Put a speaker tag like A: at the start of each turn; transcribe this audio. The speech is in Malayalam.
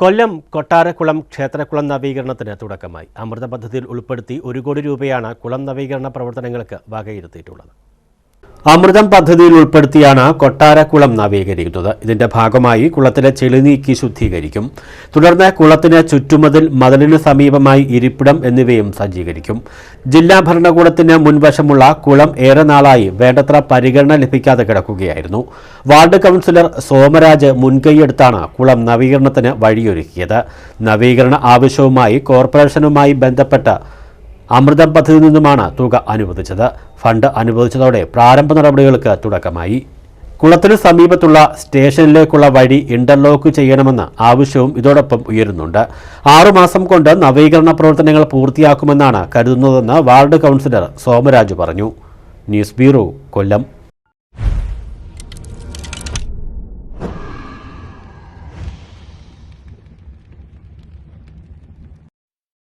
A: കൊല്ലം കൊട്ടാരക്കുളം ക്ഷേത്രക്കുളം നവീകരണത്തിന് തുടക്കമായി. അമൃത പദ്ധതിയിൽ ഉൾപ്പെടുത്തി ഒരു കോടി രൂപയാണ് കുളം നവീകരണ പ്രവർത്തനങ്ങൾക്ക് വകയിരുത്തിയിട്ടുള്ളത്. അമൃതം പദ്ധതിയിൽ ഉൾപ്പെടുത്തിയാണ് കൊട്ടാരക്കുളം നവീകരിക്കുന്നത്. ഇതിന്റെ ഭാഗമായി കുളത്തിലെ ചെളി നീക്കി ശുദ്ധീകരിക്കും. തുടർന്ന് കുളത്തിന് ചുറ്റുമതിൽ മതിലിന് സമീപമായി ഇരിപ്പിടം എന്നിവയും സജ്ജീകരിക്കും. ജില്ലാ ഭരണകൂടത്തിന് മുൻവശമുള്ള കുളം ഏറെ നാളായി വേണ്ടത്ര പരിഗണന ലഭിക്കാതെ കിടക്കുകയായിരുന്നു. വാർഡ് കൗൺസിലർ സോമരാജ് മുൻകൈയെടുത്താണ് കുളം നവീകരണത്തിന് വഴിയൊരുക്കിയത്. നവീകരണ ആവശ്യവുമായി കോർപ്പറേഷനുമായി ബന്ധപ്പെട്ട അമൃതം പദ്ധതിയിൽ നിന്നുമാണ് തുക അനുവദിച്ചത്. ഫണ്ട് അനുവദിച്ചതോടെ പ്രാരംഭ നടപടികൾക്ക് തുടക്കമായി. കുളത്തിന് സമീപത്തുള്ള സ്റ്റേഷനിലേക്കുള്ള വഴി ഇന്റർലോക്ക് ചെയ്യണമെന്ന ആവശ്യവും ഇതോടൊപ്പം ഉയരുന്നുണ്ട്. ആറുമാസം കൊണ്ട് നവീകരണ പ്രവർത്തനങ്ങൾ പൂർത്തിയാക്കുമെന്നാണ് കരുതുന്നതെന്ന് വാർഡ് കൗൺസിലർ സോമരാജ് പറഞ്ഞു. News bureau Kollam.